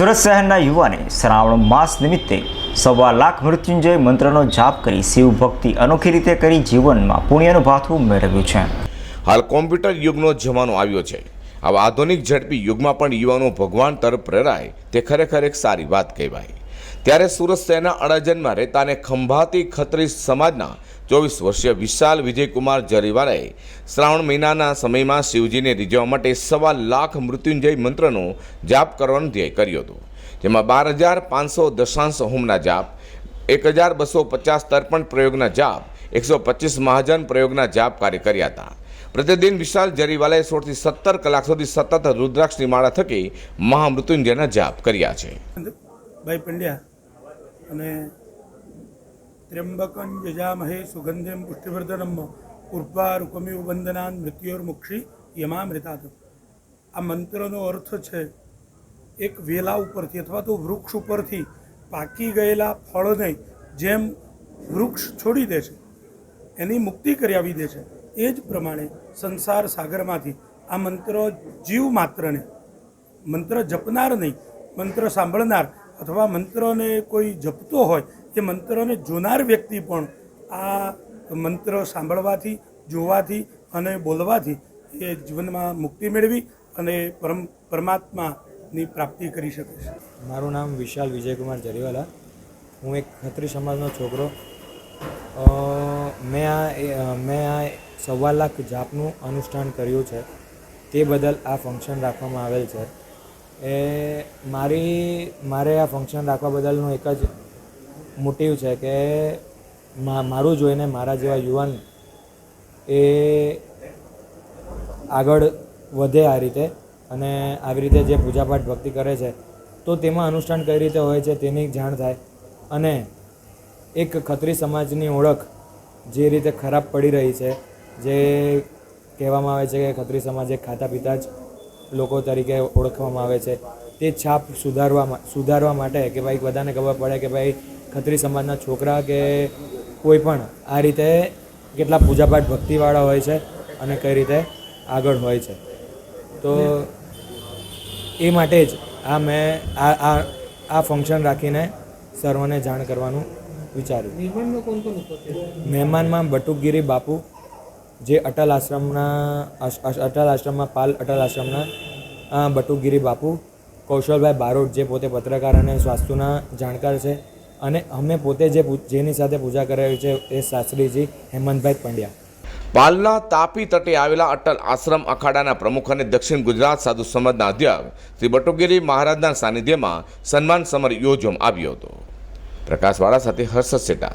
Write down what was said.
સુરત શહેરના યુવાને શ્રાવણ માસ નિમિત્તે સવા લાખ મૃત્યુંજય મંત્રનો જાપ કરી શિવ ભક્તિ અનોખી રીતે કરી જીવનમાં પુણ્યનું ભાથું મેળવ્યું છે. હાલ કોમ્પ્યુટર યુગનો જમાનો આવ્યો છે. આવા આધુનિક ઝડપી યુગમાં પણ યુવાનો ભગવાન તરફ પ્રેરાય, તે ખરેખર એક સારી વાત કહેવાય. ત્યારે સુરત શહેરના અડાજનમાં રહેતા અને ખંભાતી ખત્રી સમાજના ચોવીસ વર્ષીય વિશાલ વિજયકુમાર જરીવાલાએ શ્રાવણ મહિનાના સમયમાં શિવજીને રીઝવવા માટે સવા લાખ મૃત્યુંજય મંત્રનો જાપ કરવાનો ધ્યેય કર્યો હતો, જેમાં બાર હજાર પાંચસો દશાંશ હોમના જાપ, એક હજાર બસો પચાસ તર્પણ પ્રયોગના જાપ, એકસો પચીસ મહાજન પ્રયોગના જાપ કાર્ય કર્યા હતા. પ્રતિદિન વિશાલ જરીવાલાએ સોળથી સત્તર કલાક સુધી સતત રુદ્રાક્ષની માળા થકી મહામૃત્યુંજયના જાપ કર્યા છે. ભાઈ પંડ્યા અને ત્ર્યંબકં યજામહે સુગંધિમ પુષ્ટિવર્ધનમ ઉર્વા રૂકમિવ વંદનાન મૃત્યોર્મુક્ષી યમામૃતાત આ મંત્રનો અર્થ છે એક વેલા ઉપરથી અથવા તો વૃક્ષ ઉપરથી પાકી ગયેલા ફળને જેમ વૃક્ષ છોડી દે છે, એની મુક્તિ કરાવી દે છે, એ જ પ્રમાણે સંસાર સાગરમાંથી આ મંત્ર જીવ માત્રને, મંત્ર જપનાર નહીં, મંત્ર સાંભળનાર અથવા મંત્રને કોઈ જપતો હોય, એ મંત્રને જોનાર વ્યક્તિ પણ આ મંત્ર સાંભળવાથી, જોવાથી અને બોલવાથી એ જીવનમાં મુક્તિ મેળવી અને પરમ પરમાત્માની પ્રાપ્તિ કરી શકે છે. મારું નામ વિશાલ વિજયકુમાર જરીવાલા. હું એક ખત્રી સમાજનો છોકરો. મેં આ મેં આ સવા લાખ જાપનું અનુષ્ઠાન કર્યું છે. તે બદલ આ ફંક્શન રાખવામાં આવેલ છે. એ મારી, મારે આ ફંક્શન રાખવા બદલનું એક જ મોટિવ છે કે મારું જોઈને મારા જેવા યુવાન એ આગળ વધે આ રીતે અને આવી રીતે જે પૂજાપાઠ ભક્તિ કરે છે, તો તેમાં અનુષ્ઠાન કઈ રીતે હોય છે તેની જાણ થાય અને એક ખત્રી સમાજની ઓળખ જે રીતે ખરાબ પડી રહી છે, જે કહેવામાં આવે છે કે ખત્રી સમાજ એક ખાતા પીતા જ લોકો તરીકે ઓળખવામાં આવે છે. તે છાપ સુધારવા સુધારવા માટે કે ભાઈ બધાને ખબર પડે કે ભાઈ ખત્રી સમાજના છોકરા કે કોઈ પણ આ રીતે કેટલા પૂજાપાઠ ભક્તિવાળા હોય છે અને કઈ રીતે આગળ હોય છે. તો એ માટે જ આ મેં આ આ આ ફંક્શન રાખીને સર્વને જાણ કરવાનું વિચાર્યું. મહેમાનમાં બટુકગીરી બાપુ જે અટલ આશ્રમના, આશ- આશ- અટલ આશ્રમમાં, પાલ અટલ આશ્રમના બટુગીરી બાપુ, કૌશલભાઈ બારોટ જે પોતે પત્રકાર અને સ્વાસ્થ્યના જાણકાર છે અને અમે પોતે જે જેની સાથે પૂજા કરાવી છે એ શાસ્ત્રીજી હેમંતભાઈ પંડ્યા. પાલના તાપી તટે આવેલા અટલ આશ્રમ અખાડાના પ્રમુખ અને દક્ષિણ ગુજરાત સાધુ સમાજના અધ્યક્ષ શ્રી બટુગીરી મહારાજના સાનિધ્યમાં સન્માન સમર યોજવામાં આવ્યો હતો. પ્રકાશવાળા સાથે હર્ષદ સેટા